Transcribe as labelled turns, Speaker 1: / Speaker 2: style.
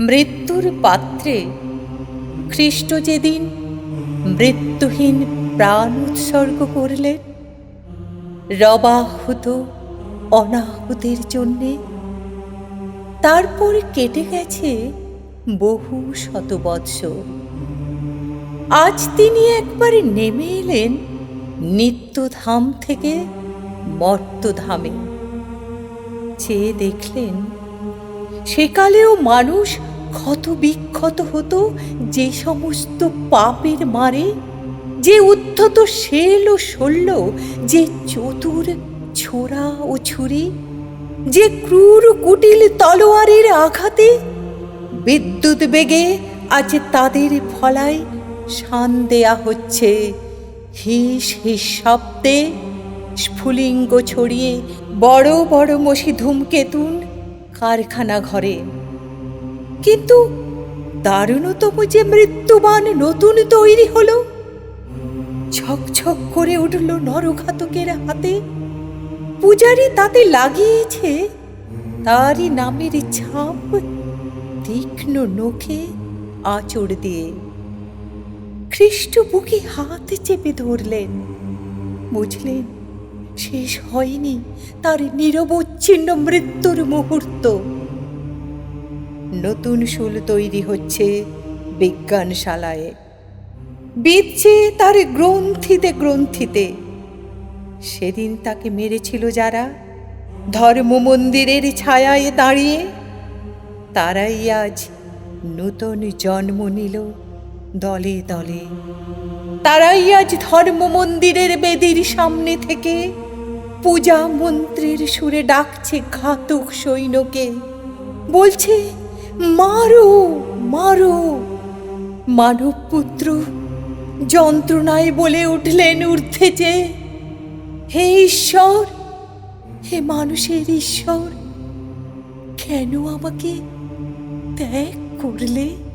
Speaker 1: মৃত্যুর পাত্রে খ্রিস্ট যেদিন মৃত্যুহীন প্রাণ উৎসর্গ করলেন রবাহুত অনাহুতের জন্যে তারপর কেটে গেছে বহু শত বৎসর আজ তিনি একবার নেমে এলেন নিত্যধাম থেকে মর্তধামে। চেয়ে দেখলেন, সেকালেও মানুষ ক্ষত বিক্ষত হতো যে সমস্ত পাপের মারে, যে উদ্ধত শেল ও শল্য, যে চতুর ছোড়া ও ছুরি, যে ক্রূর কুটিল তলোয়ারের আঘাতে বিদ্যুৎ বেগে আজ তাদের ফলায় শান দেয়া হচ্ছে। হিস হিস শব্দে স্ফুলিঙ্গ ছড়িয়ে বড় বড় মশি ধূমকেতুন কারখানা ঘরে। কিন্তু দারুণতম যে মৃত্যুবান নতুন তৈরি হলো ছকছক করে উঠল নরঘাতকের হাতে। পূজারি তাতে লাগিয়েছে তারই নামের ছাপ তীক্ষ্ণ নখে আঁচড় দিয়ে। খ্রিস্ট বুকে হাত চেপে ধরলেন। বুঝলেন, শেষ হয়নি তার নিরবচ্ছিন্ন মৃত্যুর মুহূর্ত। নতুন শুল তৈরি হচ্ছে বিজ্ঞানশালায়। বিচ্ছে তার গ্রন্থিতে গ্রন্থিতে। সেদিন তাকে মেরেছিল যারা ধর্ম মন্দিরের ছায়ায় দাঁড়িয়ে, তারাই আজ নূতন জন্ম নিল। দলে দলে। তারাই আজ ধর্ম মন্দিরের বেদির সামনে থেকে পূজা মন্ত্রের সুরে ডাকছে ঘাতক সৈন্যকে। বলছে, মারো মারো। মানব পুত্র যন্ত্রণায় বলে উঠলেন ঊর্ধ্বে যে, হে ঈশ্বর, হে মানুষের ঈশ্বর, কেন আমাকে ত্যাগ করলে?